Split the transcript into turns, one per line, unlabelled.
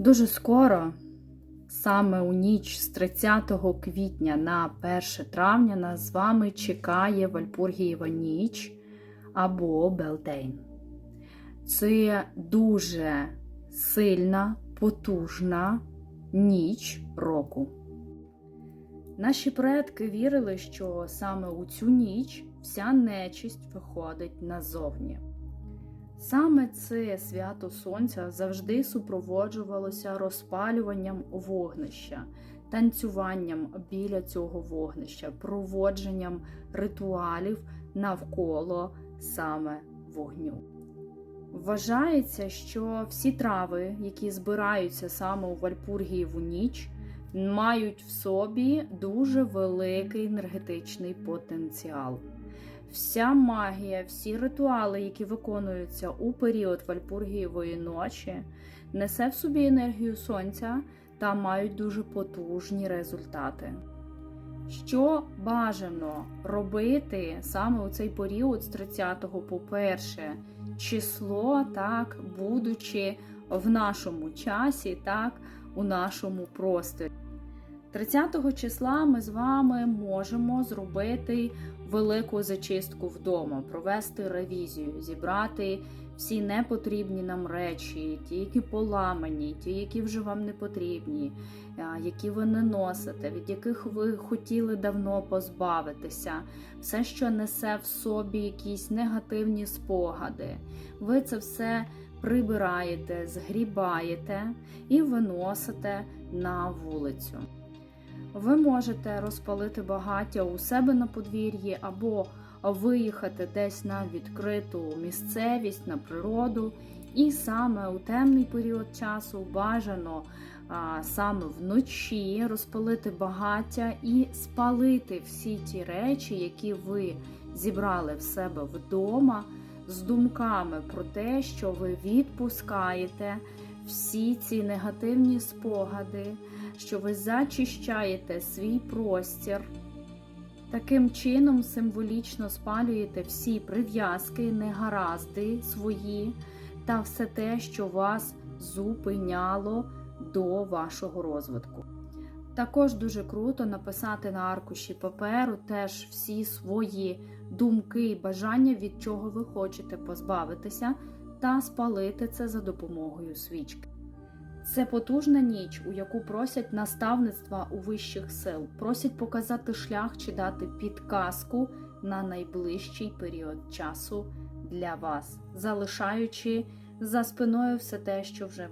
Дуже скоро, саме у ніч з 30 квітня на 1 травня, нас з вами чекає Вальпургієва ніч або Белтейн. Це дуже сильна, потужна ніч року. Наші предки вірили, що саме у цю ніч вся нечисть виходить назовні. Саме це свято Сонця завжди супроводжувалося розпалюванням вогнища, танцюванням біля цього вогнища, проводженням ритуалів навколо саме вогню. Вважається, що всі трави, які збираються саме у Вальпургієву ніч, мають в собі дуже великий енергетичний потенціал. Вся магія, всі ритуали, які виконуються у період Вальпургієвої ночі, несе в собі енергію сонця та мають дуже потужні результати. Що бажано робити саме у цей період з 30 по 1 число, так, будучи в нашому часі, так, у нашому просторі. 30 числа ми з вами можемо зробити велику зачистку вдома, провести ревізію, зібрати всі непотрібні нам речі, ті, які поламані, ті, які вже вам не потрібні, які ви не носите, від яких ви хотіли давно позбавитися, все, що несе в собі якісь негативні спогади. Ви це все прибираєте, згрібаєте і виносите на вулицю. Ви можете розпалити багаття у себе на подвір'ї або виїхати десь на відкриту місцевість, на природу. І саме у темний період часу бажано а, саме вночі розпалити багаття і спалити всі ті речі, які ви зібрали в себе вдома, з думками про те, що ви відпускаєте всі ці негативні спогади, що ви зачищаєте свій простір. Таким чином символічно спалюєте всі прив'язки, негаразди свої та все те, що вас зупиняло до вашого розвитку. Також дуже круто написати на аркуші паперу теж всі свої думки і бажання, від чого ви хочете позбавитися, та спалити це за допомогою свічки. Це потужна ніч, у яку просять наставництва у вищих сил, просять показати шлях чи дати підказку на найближчий період часу для вас, залишаючи за спиною все те, що вже